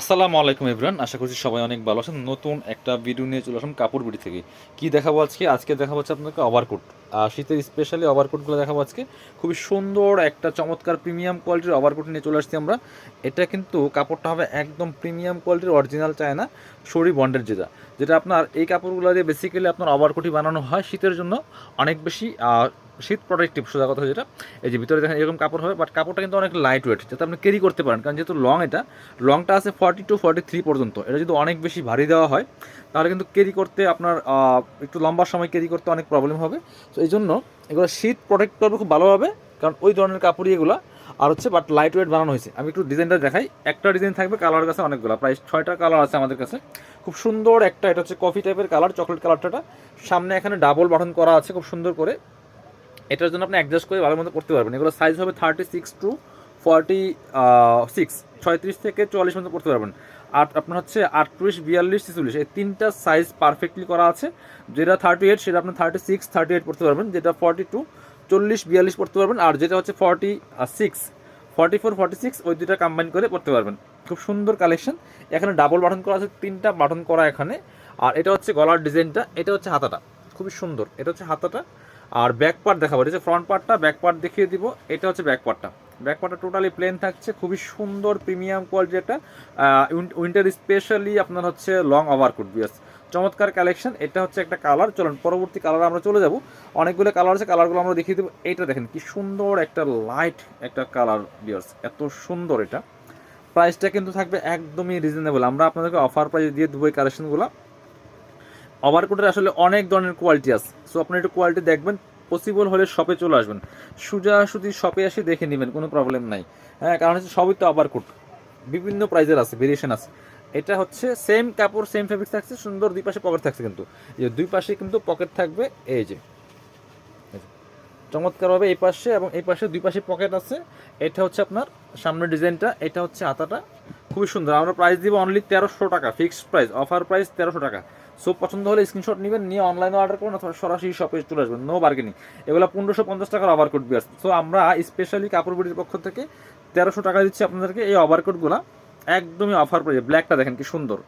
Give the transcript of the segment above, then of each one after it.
আসসালামু আলাইকুম ইব্রান আশা করছি সবাই অনেক ভালো আছেন। নতুন একটা ভিডিও নিয়ে চলে আসলাম কাপড় বিড়ি থেকে। কি দেখাবো আজকে? আজকে দেখাবো হচ্ছে আপনাকে ওভারকোট আর শীতের স্পেশালি ওভারকোটগুলো দেখাবো আজকে। খুবই সুন্দর একটা চমৎকার প্রিমিয়াম কোয়ালিটির ওভারকোট নিয়ে চলে আসছি আমরা। এটা কিন্তু কাপড়টা হবে একদম প্রিমিয়াম কোয়ালিটির অরিজিনাল চায় না শরী বন্ডের যেটা। যেটা আপনার এই কাপড়গুলো দিয়ে বেসিক্যালি আপনার ওভারকোটই বানানো হয় শীতের জন্য অনেক বেশি। শীত প্রোটেক্টিভ সোজা কথা যেটা, এই যে ভিতরে দেখেন এরকম কাপড় হবে বাট কাপড়টা কিন্তু অনেক লাইট ওয়েট যাতে আপনি ক্যারি করতে পারেন, কারণ যেহেতু লং এটা লংটা আছে ফর্টি টু ফর্টি থ্রি পর্যন্ত। এটা যদি অনেক বেশি ভারী দেওয়া হয়, তাহলে কিন্তু ক্যারি করতে আপনার একটু লম্বা সময় ক্যারি করতে অনেক প্রবলেম হবে। তো এই জন্য এগুলো শীত প্রোটেক্ট করবে খুব ভালোভাবে কারণ ওই ধরনের কাপড়ই এগুলো। আর হচ্ছে বাট লাইট ওয়েট বানানো হয়েছে। আমি একটু ডিজাইনটা দেখাই। একটা ডিজাইন থাকবে কালার কাছে অনেকগুলো, প্রায় ছয়টা কালার আছে আমাদের কাছে। খুব সুন্দর একটা, এটা হচ্ছে কফি টাইপের কালার চকলেট কালারটা সামনে এখানে ডাবল বাটন করা আছে খুব সুন্দর করে। এটার জন্য আপনি অ্যাডজাস্ট করে ভালো মতো করতে পারবেন। এগুলো সাইজ হবে thirty six to forty six ছয়ত্রিশ থেকে চুয়াল্লিশ মতো করতে পারবেন। আর আপনার হচ্ছে আটত্রিশ, বিয়াল্লিশ, ছেচল্লিশ, এই তিনটা সাইজ পারফেক্টলি করা আছে। যেটা থার্টি এইট সেটা আপনি থার্টি সিক্স থার্টি এইট পড়তে পারবেন। যেটা ফর্টি টু চল্লিশ, বিয়াল্লিশ পড়তে পারবেন। আর যেটা হচ্ছে forty six forty four forty six ওই দুটা কম্বাইন করে পড়তে পারবেন। খুব সুন্দর কালেকশন এখানে ডাবল বাটন করা আছে, তিনটা বাটন করা এখানে। আর এটা হচ্ছে গলার ডিজাইনটা এটা হচ্ছে হাতাটা। খুবই সুন্দর। এটা হচ্ছে হাতাটা। আর ব্যাক পার্ট দেখাবো। এটা হচ্ছে ফ্রন্ট পার্টটা ব্যাক পার্ট দেখিয়ে দিব। এটা হচ্ছে ব্যাক পার্টটা ব্যাক পার্টটা টোটালি প্লেন থাকছে, খুবই সুন্দর প্রিমিয়াম কোয়ালিটি একটা উইন্টার স্পেশালি আপনার হচ্ছে লং ওভারকোট বিয়াস চমৎকার কালেকশন এটা হচ্ছে একটা কালার চলুন, পরবর্তী কালার আমরা চলে যাব। অনেকগুলো কালার আছে কালারগুলো আমরা দেখিয়ে দেবো। এটা দেখেন, কি সুন্দর একটা লাইট একটা কালার বিয়ার্স এত সুন্দর এটা। প্রাইসটা কিন্তু থাকবে একদমই রিজনেবল আমরা আপনাদেরকে অফার প্রাইস দিয়ে দেবো এই কালেকশনগুলো ওভারকোটের আসলে অনেক ধরনের কোয়ালিটি আছে। সো আপনি একটু কোয়ালিটি দেখবেন পসিবল হলে শপে চলে আসবেন। সুজা সোজাসুজি শপে এসে দেখে নেবেন, কোনো প্রবলেম নাই। হ্যাঁ কারণ হচ্ছে সবই তো ওভারকোট বিভিন্ন প্রাইজের আছে ভেরিয়েশন আছে। এটা হচ্ছে সেম কাপড় সেম ফেব্রিক থাকছে, সুন্দর দুই পাশে পকেট থাকছে কিন্তু। যে দুই পাশে কিন্তু পকেট থাকবে, এই যে। চমৎকারভাবে এই পাশে এবং এই পাশে দুই পাশে পকেট আছে। এটা হচ্ছে আপনার সামনের ডিজাইনটা, এটা হচ্ছে হাতাটা খুবই সুন্দর। আমরা প্রাইস দিব অনলি তেরোশো টাকা ফিক্সড প্রাইস অফার প্রাইস তেরোশো টাকা। সো পছন্দ হলে স্ক্রিনশট নেবেন, নিয়ে অনলাইনে অর্ডার করুন অথবা সরাসরি শপে চলে আসবেন নো বার্গেনিং এগুলো পনেরোশো পঞ্চাশ টাকার ওভারকোট বিয়ার্স। সো আমরা স্পেশালি কাপড় বিড়ির পক্ষ থেকে তেরোশো টাকা দিচ্ছি আপনাদেরকে এই ওভারকোটগুলো একদমই অফার প্রাইসে ব্ল্যাকটা দেখেন কি সুন্দর।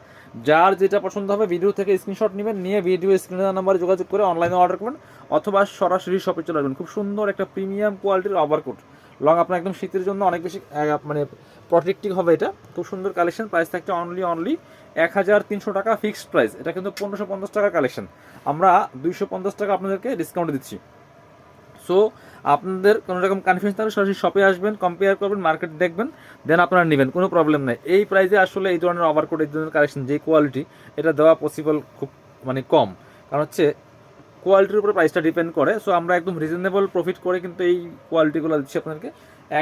যার যেটা পছন্দ হবে ভিডিও থেকে স্ক্রিনশট নেবেন, নিয়ে ভিডিও স্ক্রিনের নাম্বারে যোগাযোগ করে অনলাইনে অর্ডার করবেন অথবা সরাসরি শপে চলে আসবেন। খুব সুন্দর একটা প্রিমিয়াম কোয়ালিটির ওভারকোট লং আপনার একদম শীতের জন্য অনেক বেশি মানে প্রোটেক্টিভ হবে এটা। খুব সুন্দর কালেকশন প্রাইস থাকছে অনলি অনলি এক হাজার তিনশো টাকা ফিক্সড প্রাইস এটা কিন্তু পনেরোশো পঞ্চাশ কালেকশন আমরা দুইশো পঞ্চাশ টাকা আপনাদেরকে ডিসকাউন্ট দিচ্ছি। সো আপনাদের কোনো রকম কনফিউশন থাকলে সরাসরি শপে আসবেন কম্পেয়ার করবেন মার্কেট দেখবেন দেন আপনারা নেবেন, কোনো প্রবলেম নেই। এই প্রাইসে আসলে এই ধরনের ওভারকোট এই ধরনের কালেকশন যে কোয়ালিটি এটা দেওয়া পসিবল খুব মানে কম। কারণ হচ্ছে কোয়ালিটির উপরে প্রাইসটা ডিপেন্ড করে সো আমরা একদম রিজনেবল প্রফিট করে কিন্তু এই কোয়ালিটিগুলো দিচ্ছি আপনাদেরকে।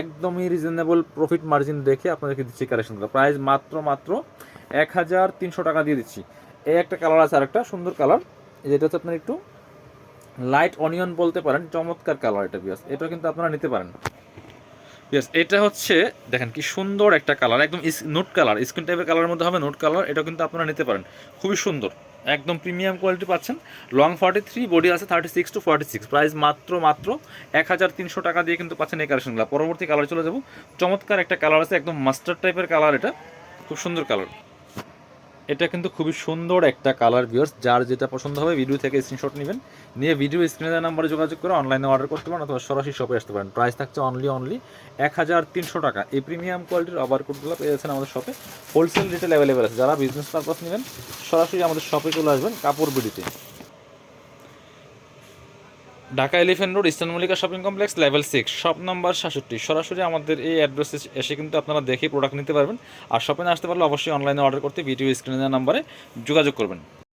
একদমই রিজনেবল প্রফিট মার্জিন দেখে আপনাদেরকে দিচ্ছি কালেকশনগুলো প্রাইস মাত্র মাত্র এক হাজার তিনশো টাকা দিয়ে দিচ্ছি। এই একটা কালার আছে আরেকটা, সুন্দর কালার যেটা হচ্ছে আপনার একটু লাইট অনিয়ন বলতে পারেন, চমৎকার কালার এটা বিয়াস এটা কিন্তু আপনারা নিতে পারেন। ইয়েস এটা হচ্ছে, দেখেন কি সুন্দর একটা কালার একদম নোট কালার স্ক্রিন টাইপের কালারের মধ্যে হবে নোট কালার এটা কিন্তু আপনারা নিতে পারেন। খুবই সুন্দর, একদম প্রিমিয়াম কোয়ালিটি পাচ্ছেন। লং ফর্টি থ্রি বডি আছে thirty six to forty six price মাত্র মাত্র এক হাজার তিনশো টাকা দিয়ে কিন্তু পাচ্ছেন এই কালেকশনগুলো পরবর্তী কালার চলে যাব। চমৎকার একটা কালার আছে, একদম মাস্টার টাইপের কালার এটা, খুব সুন্দর কালার এটা কিন্তু খুবই সুন্দর একটা কালার ভিউয়ার্স যার যেটা পছন্দ হবে ভিডিও থেকে স্ক্রিনশট নেবেন। নিয়ে ভিডিও স্ক্রিনে দেওয়া নাম্বারে যোগাযোগ করে অনলাইনে অর্ডার করতে পারেন অথবা সরাসরি শপে আসতে পারেন। প্রাইস থাকছে অনলি অনলি এক হাজার তিনশো টাকা। এই প্রিমিয়াম কোয়ালিটির ওভারকোটগুলো পেয়ে যাচ্ছেন আমাদের শপে হোলসেল রেটেল অ্যাভেলেবেল আছে। যারা বিজনেস পারপাস নেবেন, সরাসরি আমাদের শপে চলে আসবেন কাপড় বিডিতে। Dhaka elephant road, eastern Mallika shopping complex, level six shop number সাতষট্টি সরাসরি আমাদের এই অ্যাড্রেসে এসে কিন্তু আপনারা দেখে প্রোডাক্ট নিতে পারবেন। আর শপিং আসতে পারলে অবশ্যই অনলাইনে অর্ডার করতে ভিডিও স্ক্রিনের নাম্বারে যোগাযোগ করবেন।